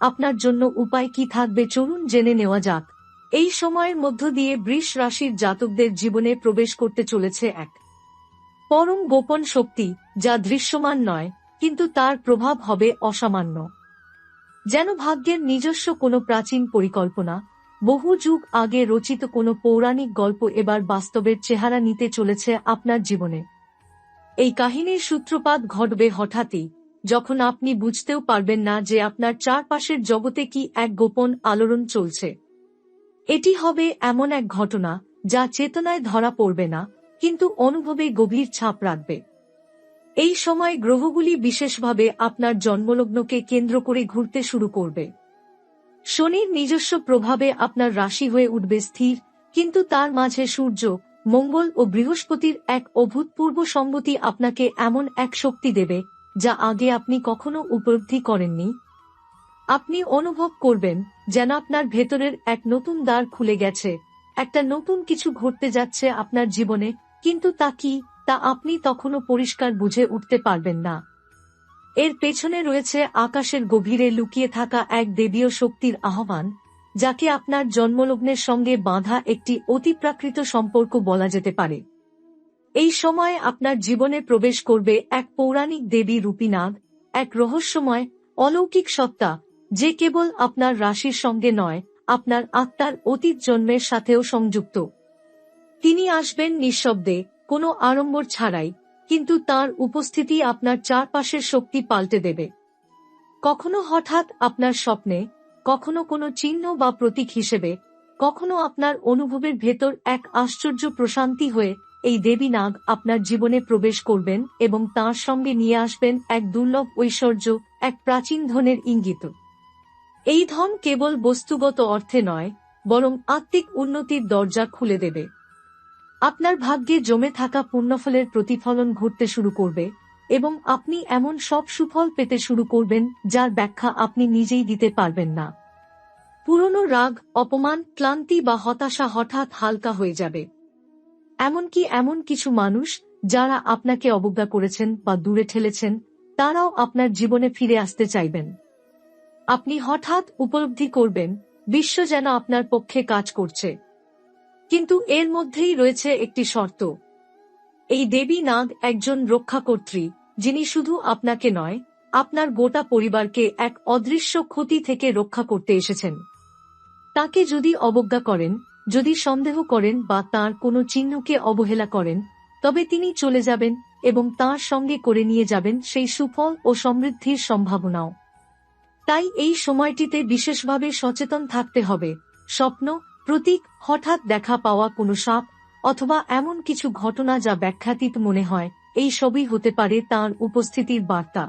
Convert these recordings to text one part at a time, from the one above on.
আপনার জন্য উপায় কি থাকবে চলুন জেনে নেওয়া যাক। এই সময়ের মধ্য দিয়ে বৃষ রাশির জাতকদের জীবনে প্রবেশ করতে চলেছে এক পরম গোপন শক্তি, যা দৃশ্যমান নয়, কিন্তু তার প্রভাব হবে অসামান্য। যেন ভাগ্যের নিজস্ব কোনো প্রাচীন পরিকল্পনা, বহু যুগ আগে রচিত কোনো পৌরাণিক গল্প এবার বাস্তবের চেহারা নিতে চলেছে আপনার জীবনে। এই কাহিনীর সূত্রপাত ঘটবে হঠাৎই। যখন আপনি বুঝতেও পারবেন না যে আপনার চারপাশের জগতে কি এক গোপন আলোড়ন চলছে। এটি হবে এমন এক ঘটনা যা চেতনায় ধরা পড়বে না, কিন্তু অনুভবে গভীর ছাপ রাখবে। এই সময় গ্রহগুলি বিশেষভাবে আপনার জন্মলগ্নকে কেন্দ্র করে ঘুরতে শুরু করবে। শনির নিজস্ব প্রভাবে আপনার রাশি হয়ে উঠবে স্থির, কিন্তু তার মাঝে সূর্য, মঙ্গল ও বৃহস্পতির এক অভূতপূর্ব সম্মতি আপনাকে এমন এক শক্তি দেবে যা আগে আপনি কখনো উপলব্ধি করেননি। আপনি অনুভব করবেন যেন আপনার ভেতরের এক নতুন দ্বার খুলে গেছে। একটা নতুন কিছু ঘটতে যাচ্ছে আপনার জীবনে, কিন্তু তা কি, তা আপনি তখনও পরিষ্কার বুঝে উঠতে পারবেন না। এর পেছনে রয়েছে আকাশের গভীরে লুকিয়ে থাকা এক দেবীয় শক্তির আহ্বান, যাকে আপনার জন্মলগ্নের সঙ্গে বাঁধা একটি অতিপ্রাকৃত সম্পর্ক বলা যেতে পারে। এই সময় আপনার জীবনে প্রবেশ করবে এক পৌরাণিক দেবী রূপীনাগ এক রহস্যময়, অলৌকিক সত্তা, যে কেবল আপনার রাশির সঙ্গে নয়, আপনার আত্মার অতীত জন্মের সাথেও সংযুক্ত। তিনি আসবেন নিঃশব্দে, কোনো আড়ম্বর ছাড়াই, কিন্তু তার উপস্থিতি আপনার চারপাশের শক্তি পাল্টে দেবে। কখনো হঠাৎ আপনার স্বপ্নে, কখনো কোনো চিহ্ন বা প্রতীক হিসেবে, কখনো আপনার অনুভবের ভেতর এক আশ্চর্য প্রশান্তি হয়ে এই দেবী নাগ আপনার জীবনে প্রবেশ করবেন এবং তার সঙ্গে নিয়ে আসবেন এক দুর্লভ ঐশ্বর্য, এক প্রাচীন ধনের ইঙ্গিত। এই ধন কেবল বস্তুগত অর্থে নয়, বরং আত্মিক উন্নতির দরজা খুলে দেবে। আপনার ভাগ্যে জমে থাকা পুণ্যফলের প্রতিফলন ঘটতে শুরু করবে এবং আপনি এমন সব সুফল পেতে শুরু করবেন যার ব্যাখ্যা আপনি নিজেই দিতে পারবেন না। পুরনো রাগ, অপমান, ক্লান্তি বা হতাশা হঠাৎ হালকা হয়ে যাবে। এমনকি এমন কিছু মানুষ যারা আপনাকে অবজ্ঞা করেছেন বা দূরে ঠেলেছেন, তারাও আপনার জীবনে ফিরে আসতে চাইবেন। আপনি হঠাৎ উপলব্ধি করবেন, বিশ্ব যেন আপনার পক্ষে কাজ করছে। কিন্তু এর মধ্যেই রয়েছে একটি শর্ত। এই দেবী নাগ একজন রক্ষাকর্ত্রী, যিনি শুধু আপনাকে নয়, আপনার গোটা পরিবারকে এক অদৃশ্য ক্ষতি থেকে রক্ষা করতে এসেছেন। তাকে যদি অবজ্ঞা করেন যদি সন্দেহ করেন বা তার কোনো চিহ্নকে অবহেলা করেন, তবে তিনি চলে যাবেন এবং তার সঙ্গে করে নিয়ে যাবেন সেই সুফল ও সমৃদ্ধির সম্ভাবনাও। তাই এই সময়টিতে বিশেষভাবে সচেতন থাকতে হবে। স্বপ্ন, প্রতীক, হঠাৎ দেখা পাওয়া কোনো সাপ অথবা এমন কিছু ঘটনা যা ব্যাখ্যাতীত মনে হয়, এই সবই হতে পারে তার উপস্থিতির বার্তা।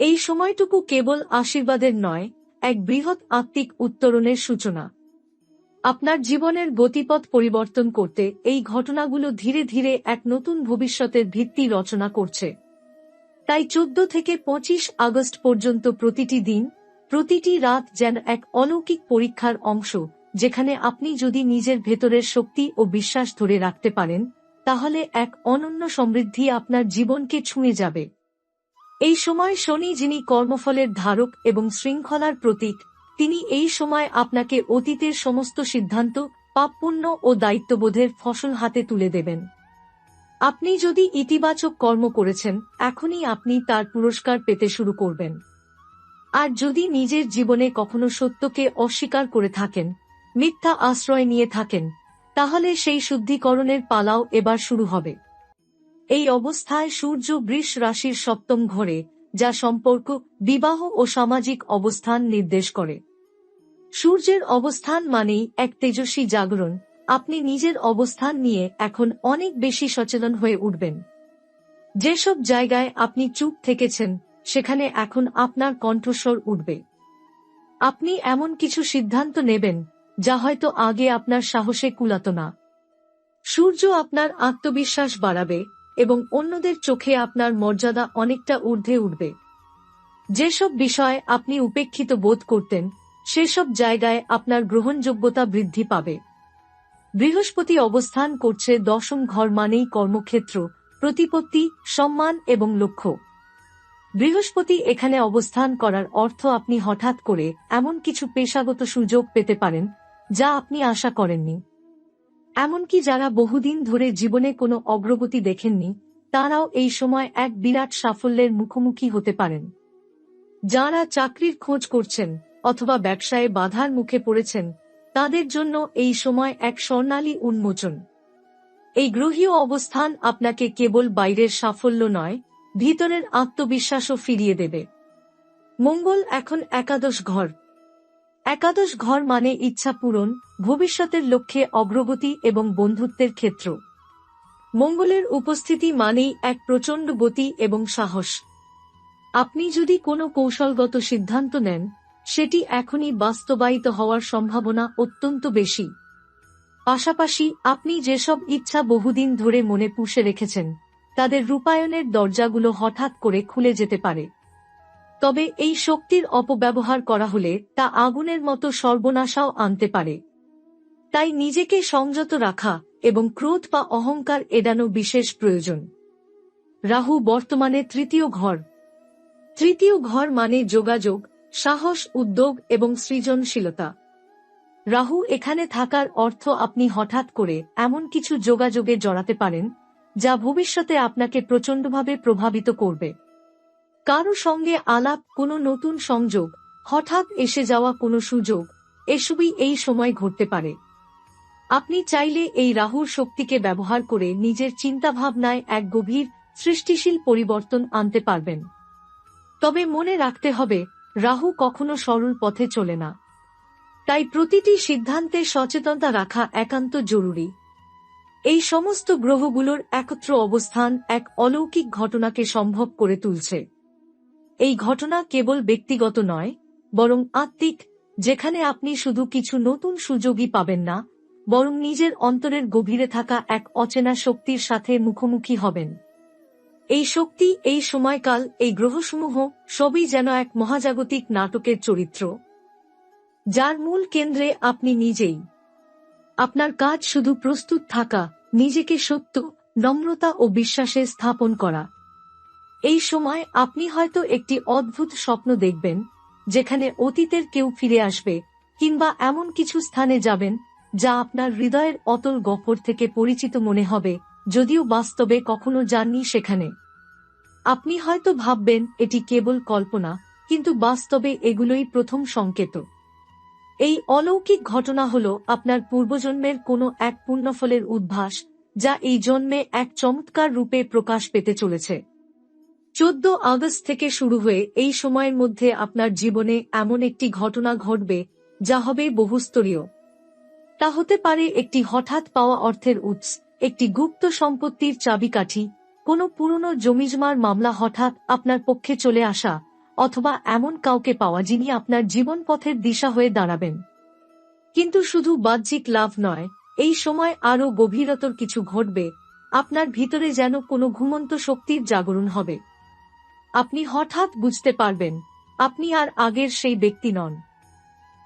এই সময়টুকু কেবল আশীর্বাদের নয়, এক বৃহৎ আত্মিক উত্তরণের সূচনা। আপনার জীবনের গতিপথ পরিবর্তন করতে এই ঘটনাগুলো ধীরে ধীরে এক নতুন ভবিষ্যতের ভিত্তি রচনা করছে। তাই চোদ্দ থেকে পঁচিশ আগস্ট পর্যন্ত প্রতিটি দিন, প্রতিটি রাত যেন এক অলৌকিক পরীক্ষার অংশ, যেখানে আপনি যদি নিজের ভেতরের শক্তি ও বিশ্বাস ধরে রাখতে পারেন, তাহলে এক অনন্য সমৃদ্ধি আপনার জীবনকে ছুঁয়ে যাবে। এই সময় শনি যিনি কর্মফলের ধারক এবং শৃঙ্খলার প্রতীক তিনি এই সময় আপনাকে অতীতের সমস্ত সিদ্ধান্ত পাপপুণ্য ও দায়িত্ববোধের ফসল হাতে তুলে দেবেন। আপনি যদি ইতিবাচক কর্ম করেছেন, এখনই আপনি তার পুরস্কার পেতে শুরু করবেন। আর যদি নিজের জীবনে কখনো সত্যকে অস্বীকার করে থাকেন, মিথ্যা আশ্রয় নিয়ে থাকেন, তাহলে সেই শুদ্ধিকরণের পালাও এবার শুরু হবে। এই অবস্থায় সূর্য বৃষ রাশির সপ্তম ঘরে, যা সম্পর্ক, বিবাহ ও সামাজিক অবস্থান নির্দেশ করে। সূর্যের অবস্থান মানেই এক তেজস্বী জাগরণ। আপনি নিজের অবস্থান নিয়ে এখন অনেক বেশি সচেতন হয়ে উঠবেন। যেসব জায়গায় আপনি চুপ থেকেছেন, সেখানে এখন আপনার কণ্ঠস্বর উঠবে। আপনি এমন কিছু সিদ্ধান্ত নেবেন, যা হয়তো আগে আপনার সাহসে কুলাত না। সূর্য আপনার আত্মবিশ্বাস বাড়াবে এবং অন্যদের চোখে আপনার মর্যাদা অনেকটা ঊর্ধ্বে উঠবে। যেসব বিষয়ে আপনি উপেক্ষিত বোধ করতেন সেসব জায়গায় আপনার গ্রহণযোগ্যতা বৃদ্ধি পাবে। বৃহস্পতি অবস্থান করছে দশম ঘর মানেই কর্মক্ষেত্র, প্রতিপত্তি, সম্মান এবং লক্ষ্য। বৃহস্পতি এখানে অবস্থান করার অর্থ আপনি হঠাৎ করে এমন কিছু পেশাগত সুযোগ পেতে পারেন, যা আপনি আশা করেননি। এমনকি যারা বহুদিন ধরে জীবনে কোনো অগ্রগতি দেখেননি, তারাও এই সময় এক বিরাট সাফল্যের মুখোমুখি হতে পারেন। যারা চাকরির খোঁজ করছেন অথবা ব্যবসায়ে বাধার মুখে পড়েছেন, তাদের জন্য এই সময় এক স্বর্ণালী উন্মোচন। এই গ্রহীয় অবস্থান আপনাকে কেবল বাইরের সাফল্য নয়, ভিতরের আত্মবিশ্বাসও ফিরিয়ে দেবে। মঙ্গল এখন একাদশ ঘর। একাদশ ঘর মানে ইচ্ছা পূরণ, ভবিষ্যতের লক্ষ্যে অগ্রগতি এবং বন্ধুত্বের ক্ষেত্র। মঙ্গলের উপস্থিতি মানেই এক প্রচণ্ড গতি এবং সাহস। আপনি যদি কোনো কৌশলগত সিদ্ধান্ত নেন সেটি এখনই বাস্তবায়িত হওয়ার সম্ভাবনা অত্যন্ত বেশি। পাশাপাশি, আপনি যেসব ইচ্ছা বহুদিন ধরে মনে পুষে রেখেছেন, তাদের রূপায়ণের দরজাগুলো হঠাৎ করে খুলে যেতে পারে। তবে এই শক্তির অপব্যবহার করা হলে তা আগুনের মতো সর্বনাশাও আনতে পারে। তাই নিজেকে সংযত রাখা এবং ক্রোধ বা অহংকার এড়ানো বিশেষ প্রয়োজন। রাহু বর্তমানে তৃতীয় ঘর। তৃতীয় ঘর মানে যোগাযোগ সাহস, উদ্যোগ এবং সৃজনশীলতা। রাহু, এখানে থাকার অর্থ আপনি হঠাৎ করে এমন কিছু যোগাযোগে জড়াতে পারেন, যা ভবিষ্যতে আপনাকে প্রচণ্ডভাবে প্রভাবিত করবে। কারও সঙ্গে আলাপ, কোনো নতুন সংযোগ, হঠাৎ এসে যাওয়া কোনো সুযোগ, এসবই এই সময় ঘটতে পারে। আপনি চাইলে এই রাহুর শক্তিকে ব্যবহার করে নিজের চিন্তাভাবনায় এক গভীর সৃষ্টিশীল পরিবর্তন আনতে পারবেন। তবে মনে রাখতে হবে রাহু কখনো সরল পথে চলে না। তাই প্রতিটি সিদ্ধান্তে সচেতনতা রাখা একান্ত জরুরি। এই সমস্ত গ্রহগুলোর একত্র অবস্থান এক অলৌকিক ঘটনাকে সম্ভব করে তুলছে। এই ঘটনা কেবল ব্যক্তিগত নয়, বরং আত্মিক, যেখানে আপনি শুধু কিছু নতুন সুযোগই পাবেন না, বরং নিজের অন্তরের গভীরে থাকা এক অচেনা শক্তির সাথে মুখোমুখি হবেন। এই শক্তি, এই সময়কাল, এই গ্রহসমূহ সবই যেন এক মহাজাগতিক নাটকের চরিত্র। যার মূল কেন্দ্রে আপনি নিজেই। আপনার কাজ শুধু প্রস্তুত থাকা, নিজেকে সত্য, নম্রতা ও বিশ্বাসে স্থাপন করা। এই সময় আপনি হয়তো একটি অদ্ভুত স্বপ্ন দেখবেন, যেখানে অতীতের কেউ ফিরে আসবে, কিংবা এমন কিছু স্থানে যাবেন, যা আপনার হৃদয়ের অতল গফর থেকে পরিচিত মনে হবে যদিও বাস্তবে কখনো যাননি সেখানে। আপনি হয়তো ভাববেন, এটি কেবল কল্পনা, কিন্তু বাস্তবে এগুলোই প্রথম সংকেত। এই অলৌকিক ঘটনা হল আপনার পূর্বজন্মের কোনো এক পূর্ণফলের উদ্ভাস, যা এই জন্মে এক চমৎকার রূপে প্রকাশ পেতে চলেছে। চোদ্দ আগস্ট থেকে শুরু হয়ে এই সময়ের মধ্যে আপনার জীবনে এমন একটি ঘটনা ঘটবে, যা হবে বহুস্তরীয়। তা হতে পারে একটি হঠাৎ পাওয়া অর্থের উৎস। একটি গুপ্ত সম্পত্তির চাবিকাঠি, কোনো পুরনো জমিজমার মামলা হঠাৎ আপনার পক্ষে চলে আসা, অথবা এমন কাউকে পাওয়া যিনি আপনার জীবন পথের দিশা হয়ে দাঁড়াবেন। কিন্তু শুধু বাহ্যিক লাভ নয়, এই সময় আরও গভীরতর কিছু ঘটবে, আপনার ভিতরে যেন কোনো ঘুমন্ত শক্তির জাগরণ হবে। আপনি হঠাৎ বুঝতে পারবেন, আপনি আর আগের সেই ব্যক্তি নন।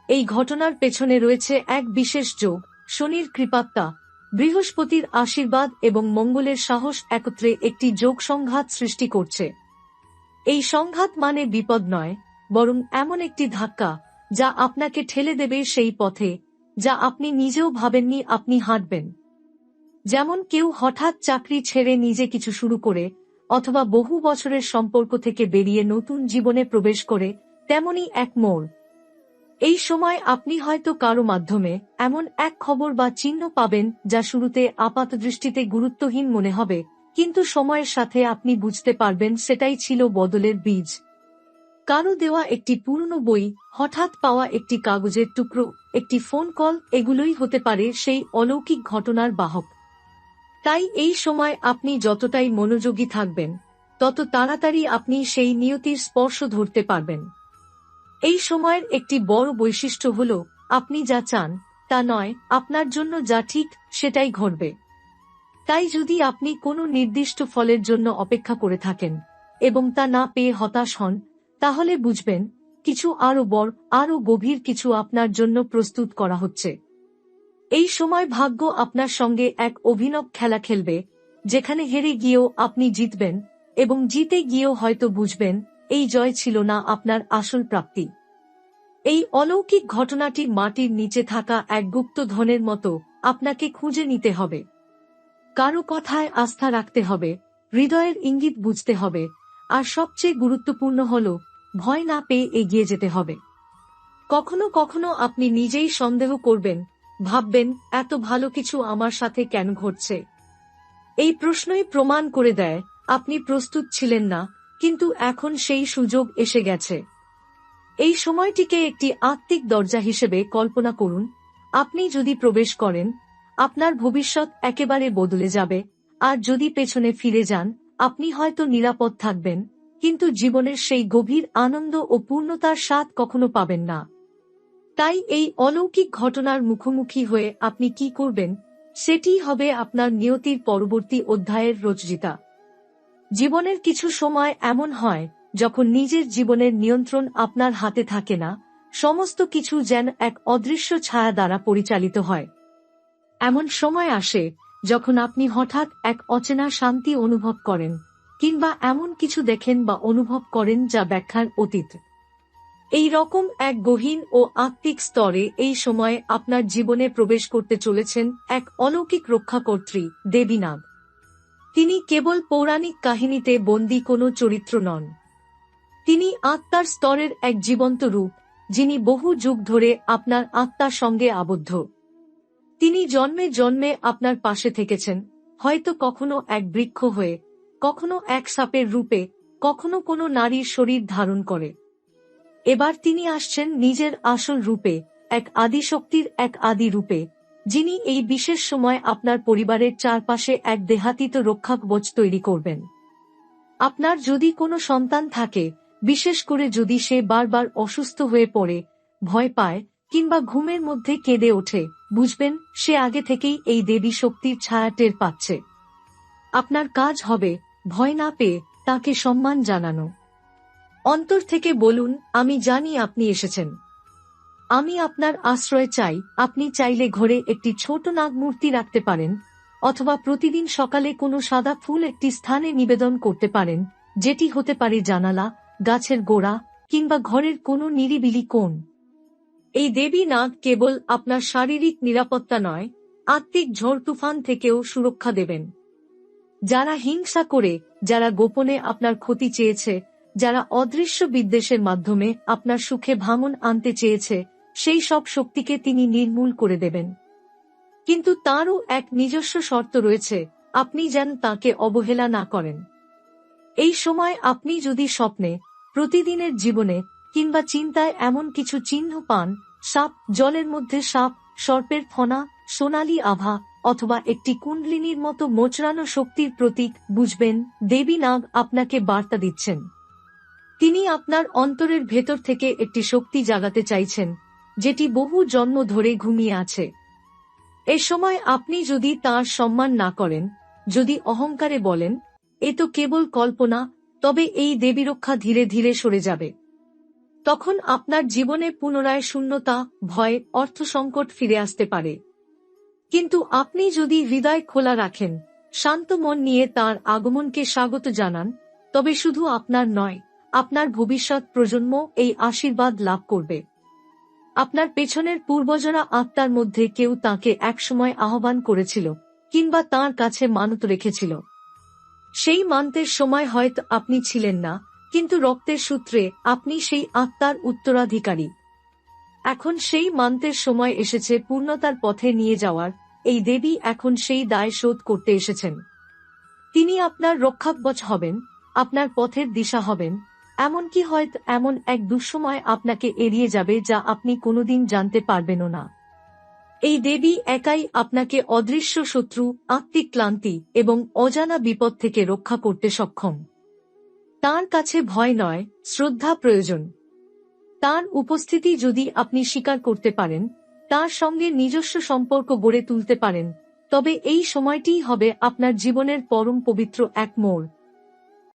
এই ঘটনার পেছনে রয়েছে এক বিশেষ যোগ, শনির কৃপাত্মা বৃহস্পতির আশীর্বাদ এবং মঙ্গলের সাহস একত্রে একটি যোগ সংঘাত সৃষ্টি করছে। এই সংঘাত মানে বিপদ নয়, বরং এমন একটি ধাক্কা যা আপনাকে ঠেলে দেবে সেই পথে, যা আপনি নিজেও ভাবেননি আপনি হাঁটবেন। যেমন কেউ হঠাৎ চাকরি ছেড়ে নিজে কিছু শুরু করে অথবা বহু বছরের সম্পর্ক থেকে বেরিয়ে নতুন জীবনে প্রবেশ করে, তেমনি এক মোড়। এই সময় আপনি হয়তো কারও মাধ্যমে এমন এক খবর বা চিহ্ন পাবেন যা শুরুতে আপাত দৃষ্টিতে গুরুত্বহীন মনে হবে, কিন্তু সময়ের সাথে আপনি বুঝতে পারবেন সেটাই ছিল বদলের বীজ। কারও দেওয়া একটি পুরনো বই, হঠাৎ পাওয়া একটি কাগজের টুকরো, একটি ফোন কল, এগুলোই হতে পারে সেই অলৌকিক ঘটনার বাহক। তাই এই সময় আপনি যতটাই মনোযোগী থাকবেন, তত তাড়াতাড়ি আপনি সেই নিয়তির স্পর্শ ধরতে পারবেন। এই সময়ের একটি বড় বৈশিষ্ট্য হল, আপনি যা চান, তা নয়, আপনার জন্য যা ঠিক, সেটাই ঘটবে। তাই যদি আপনি কোনো নির্দিষ্ট ফলের জন্য অপেক্ষা করে থাকেন, এবং তা না পেয়ে হতাশ হন, তাহলে বুঝবেন, কিছু আরও বড় আরও গভীর কিছু আপনার জন্য প্রস্তুত করা হচ্ছে। এই সময় ভাগ্য আপনার সঙ্গে এক অভিনব খেলা খেলবে, যেখানে হেরে গিয়েও আপনি জিতবেন, এবং জিতে গিয়েও হয়তো বুঝবেন এই জয় ছিল না আপনার আসল প্রাপ্তি। এই অলৌকিক ঘটনাটি মাটির নিচে থাকা এক গুপ্ত ধনের মতো আপনাকে খুঁজে নিতে হবে। কারও কথায় আস্থা রাখতে হবে, হৃদয়ের ইঙ্গিত বুঝতে হবে, আর সবচেয়ে গুরুত্বপূর্ণ হল, ভয় না পেয়ে এগিয়ে যেতে হবে। কখনো কখনো আপনি নিজেই সন্দেহ করবেন, ভাববেন, এত ভালো কিছু আমার সাথে কেন ঘটছে? এই প্রশ্নই প্রমাণ করে দেয়, আপনি প্রস্তুত ছিলেন না কিন্তু এখন সেই সুযোগ এসে গেছে। এই সময়টিকে একটি আত্মিক দরজা হিসেবে কল্পনা করুন। আপনি যদি প্রবেশ করেন, আপনার ভবিষ্যৎ একেবারে বদলে যাবে। আর যদি পেছনে ফিরে যান, আপনি হয়তো নিরাপদ থাকবেন, কিন্তু জীবনের সেই গভীর আনন্দ ও পূর্ণতার স্বাদ কখনো পাবেন না। তাই এই অলৌকিক ঘটনার মুখোমুখি হয়ে আপনি কি করবেন সেটি হবে আপনার নিয়তির পরবর্তী অধ্যায়ের রচজিতা জীবনের কিছু সময় এমন হয়, যখন নিজের জীবনের নিয়ন্ত্রণ আপনার হাতে থাকে না, সমস্ত কিছু যেন এক অদৃশ্য ছায়া দ্বারা পরিচালিত হয়। এমন সময় আসে, যখন আপনি হঠাৎ এক অচেনা শান্তি অনুভব করেন, কিংবা এমন কিছু দেখেন বা অনুভব করেন যা ব্যাখ্যার অতীত। এই রকম এক গহীন ও আত্মিক স্তরে এই সময়ে আপনার জীবনে প্রবেশ করতে চলেছেন এক অলৌকিক রক্ষাকর্ত্রী দেবীনাগ তিনি কেবল পৌরাণিক কাহিনীতে বন্দী কোনো চরিত্র নন। তিনি আত্মার স্তরের এক জীবন্ত রূপ, যিনি বহু যুগ ধরে আপনার আত্মার সঙ্গে আবদ্ধ। তিনি জন্মে জন্মে আপনার পাশে থেকেছেন, হয়তো কখনো এক বৃক্ষ হয়ে, কখনো এক সাপের রূপে, কখনো কোনো নারীর শরীর ধারণ করে। এবার তিনি আসছেন নিজের আসল রূপে, এক আদিশক্তির এক আদি রূপে। যিনি এই বিশেষ সময় আপনার পরিবারের চারপাশে এক দেহাতীত রক্ষাকবচ তৈরি করবেন। আপনার যদি কোনো সন্তান থাকে, বিশেষ করে যদি সে বারবার অসুস্থ হয়ে পড়ে, ভয় পায়, কিংবা ঘুমের মধ্যে কেঁদে ওঠে, বুঝবেন সে আগে থেকেই এই দেবী শক্তির ছায়া টের পাচ্ছে। আপনার কাজ হবে ভয় না পেয়ে তাকে সম্মান জানানো। অন্তর থেকে বলুন, আমি জানি আপনি এসেছেন। আমি আপনার আশ্রয় চাই, আপনি চাইলে ঘরে একটি ছোট নাগ মূর্তি রাখতে পারেন, অথবা প্রতিদিন সকালে কোনো সাদা ফুল একটি স্থানে নিবেদন করতে পারেন, যেটি হতে পারে জানালা, গাছের গোড়া, কিংবা ঘরের কোনো নিরিবিলি কোণ। এই দেবী নাগ কেবল আপনার শারীরিক নিরাপত্তা নয়, আত্মিক ঝড় তুফান থেকেও সুরক্ষা দেবেন। যারা হিংসা করে, যারা গোপনে আপনার ক্ষতি চেয়েছে, যারা অদৃশ্য বিদ্বেষের মাধ্যমে আপনার সুখে ভাঙন আনতে চেয়েছে সেই সব শক্তিকে তিনি নির্মূল করে দেবেন। কিন্তু তারও এক নিজস্ব শর্ত রয়েছে, আপনি যেন তাকে অবহেলা না করেন। এই সময় আপনি যদি স্বপ্নে, প্রতিদিনের জীবনে, কিংবা চিন্তায় এমন কিছু চিহ্ন পান, সাপ, জলের মধ্যে সাপ, সর্পের ফনা, সোনালি আভা, অথবা একটি কুণ্ডলিনীর মতো মোচড়ানো শক্তির প্রতীক, বুঝবেন, দেবী নাগ আপনাকে বার্তা দিচ্ছেন। তিনি আপনার অন্তরের ভেতর থেকে একটি শক্তি জাগাতে চাইছেন যেটি বহু জন্ম ধরে ঘুমিয়ে আছে। এ সময় আপনি যদি তার সম্মান না করেন, যদি অহংকারে বলেন, এ তো কেবল কল্পনা, তবে এই দেবী রক্ষা ধীরে ধীরে সরে যাবে। তখন আপনার জীবনে পুনরায় শূন্যতা, ভয় অর্থ সংকট ফিরে আসতে পারে। কিন্তু আপনি যদি হৃদয় খোলা রাখেন, শান্ত মন নিয়ে তার আগমনকে স্বাগত জানান, তবে শুধু আপনার নয়, আপনার ভবিষ্যৎ প্রজন্ম এই আশীর্বাদ লাভ করবে। আপনার পেছনের পূর্বজরা আত্মার মধ্যে কেউ তাকে একসময় আহ্বান করেছিল, কিংবা তার কাছে মানত রেখেছিল। সেই মান্তের সময় হয়তো আপনি ছিলেন না, কিন্তু রক্তের সূত্রে আপনি সেই আত্মার উত্তরাধিকারী। এখন সেই মান্তের সময় এসেছে পূর্ণতার পথে নিয়ে যাওয়ার, এই দেবী এখন সেই দায় শোধ করতে এসেছেন। তিনি আপনার রক্ষাকবচ হবেন, আপনার পথের দিশা হবেন এমনকি হয়তো এমন এক দুঃসময় আপনাকে এড়িয়ে যাবে যা আপনি কোনোদিন জানতে পারবেনও না। এই দেবী একাই আপনাকে অদৃশ্য শত্রু, আত্মিক ক্লান্তি এবং অজানা বিপদ থেকে রক্ষা করতে সক্ষম। তার কাছে ভয় নয়, শ্রদ্ধা প্রয়োজন। তার উপস্থিতি যদি আপনি স্বীকার করতে পারেন, তার সঙ্গে নিজস্ব সম্পর্ক গড়ে তুলতে পারেন, তবে এই সময়টিই হবে আপনার জীবনের পরম পবিত্র এক মোড়।